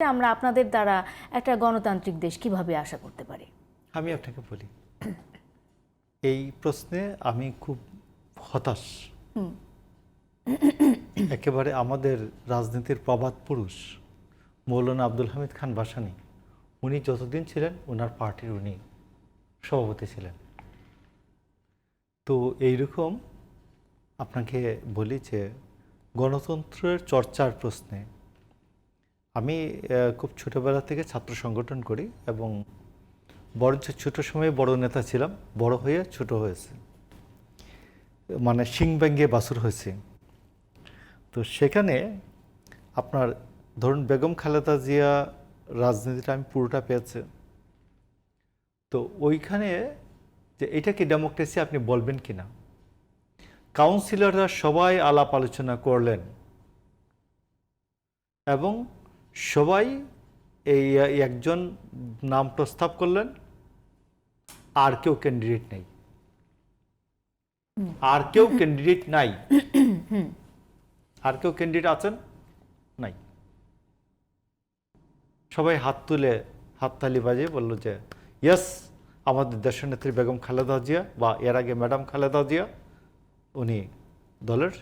আমরা আপনাদের দ্বারা একটা গণতান্ত্রিক দেশ কীভাবে আশা করতে পারি? আমি আপনাকে বলি এই প্রশ্নে আমি খুব হতাশ। একেবারে আমাদের রাজনীতির প্রবাদ পুরুষ মৌলানা আব্দুল হামিদ খান বাসানি উনি যতদিন ছিলেন ওনার পার্টির উনি সভাপতি ছিলেন। তো এইরকম আপনাকে বলি যে গণতন্ত্রের চর্চার প্রশ্নে আমি খুব ছোটবেলা থেকে ছাত্র সংগঠন করি এবং বড় ছোট সময়ে বড় নেতা ছিলাম, বড় হয়ে ছোট হয়েছে। মানে সিং ব্যাঙ্গে বাসুর হয়েছে। তো সেখানে আপনার ধরুন বেগম খালেদা জিয়া রাজনীতিটা আমি পুরোটা পেয়েছে। তো ওইখানে যে এটা কি ডেমোক্রেসি আপনি বলবেন কি না? কাউন্সিলররা সবাই আলাপ আলোচনা করলেন। এবং সবাই এই একজন নাম প্রস্তাব করলেন, আর কেউ ক্যান্ডিডেট নেই। আর কেউ ক্যান্ডিডেট নাই। আর কেউ ক্যান্ডিডেট আছেন? নাই। সবাই হাত তুলে, হাত হাততালি বাজিয়ে বলল যে ইয়েস আমাদের দেশনেত্রী বেগম খালেদা জিয়া বা এর আগে ম্যাডাম খালেদা জিয়া, উনি দলের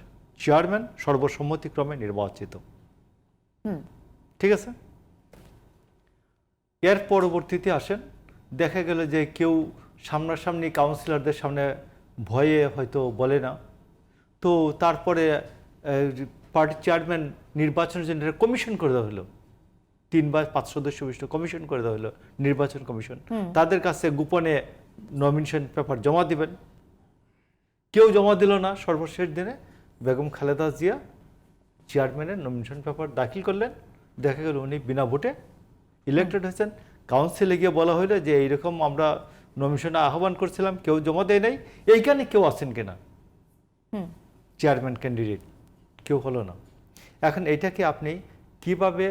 চেয়ারম্যান সর্বসম্মতিক্রমে নির্বাচিত। ঠিক আছে? এর পরবর্তীতে আসেন দেখা গেল যে কেউ সামনাসামনি কাউন্সিলরদের সামনে ভয়ে হয়তো বলে না। তো তারপরে পার্টি চেয়ারম্যান নির্বাচনের জন্য কমিশন করে দেওয়া হলো। তিন বা পাঁচ সদস্য বিশিষ্ট কমিশন করে দেওয়া হলো নির্বাচন কমিশন তাদের কাছে গোপনে নমিনেশন পেপার জমা দিবেন। কেউ জমা দিল না সর্বশেষ দিনে বেগম খালেদা জিয়া চেয়ারম্যানের নমিনেশন পেপার দাখিল করলেন। দেখা গেল উনি বিনা ভোটে ইলেক্টেড হয়েছেন। কাউন্সিলে গিয়ে বলা হলো যে এইরকম আমরা নমিশনে আহ্বান করছিলাম কেউ জমা দেয় নাই। এইখানে কেউ আছেন কিনা? চেয়ারম্যান ক্যান্ডিডেট কেউ হলো না। এখন এটাকে আপনি কীভাবে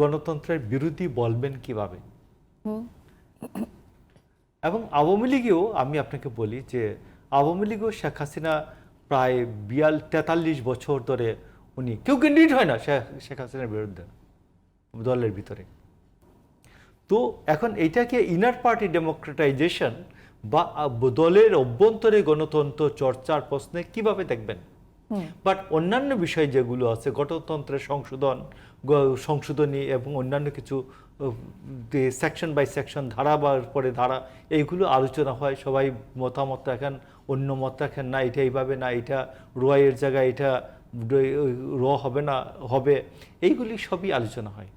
গণতন্ত্রের বিরোধী বলবেন কীভাবে? এবং আওয়ামী লীগেও আমি আপনাকে বলি যে আওয়ামী লীগও শেখ হাসিনা প্রায় বিয়াল তেতাল্লিশ বছর ধরে উনি। কেউ ক্যান্ডিডেট হয় না শেখ হাসিনার বিরুদ্ধে দলের ভিতরে। তো এখন এইটাকে ইনার পার্টি ডেমোক্রেটাইজেশন বা দলের অভ্যন্তরে গণতন্ত্র চর্চার প্রশ্নে কীভাবে দেখবেন? বাট অন্যান্য বিষয় যেগুলো আছে গণতন্ত্রের সংশোধন সংশোধনী এবং অন্যান্য কিছু সেকশন বাই সেকশন ধারা বা পরে ধারা এইগুলো আলোচনা হয়। সবাই মতামত রাখেন অন্য মত রাখেন না এটা এইভাবে না এটা রয়ের জায়গায় এটা র হবে না হবে এইগুলি সবই আলোচনা হয়।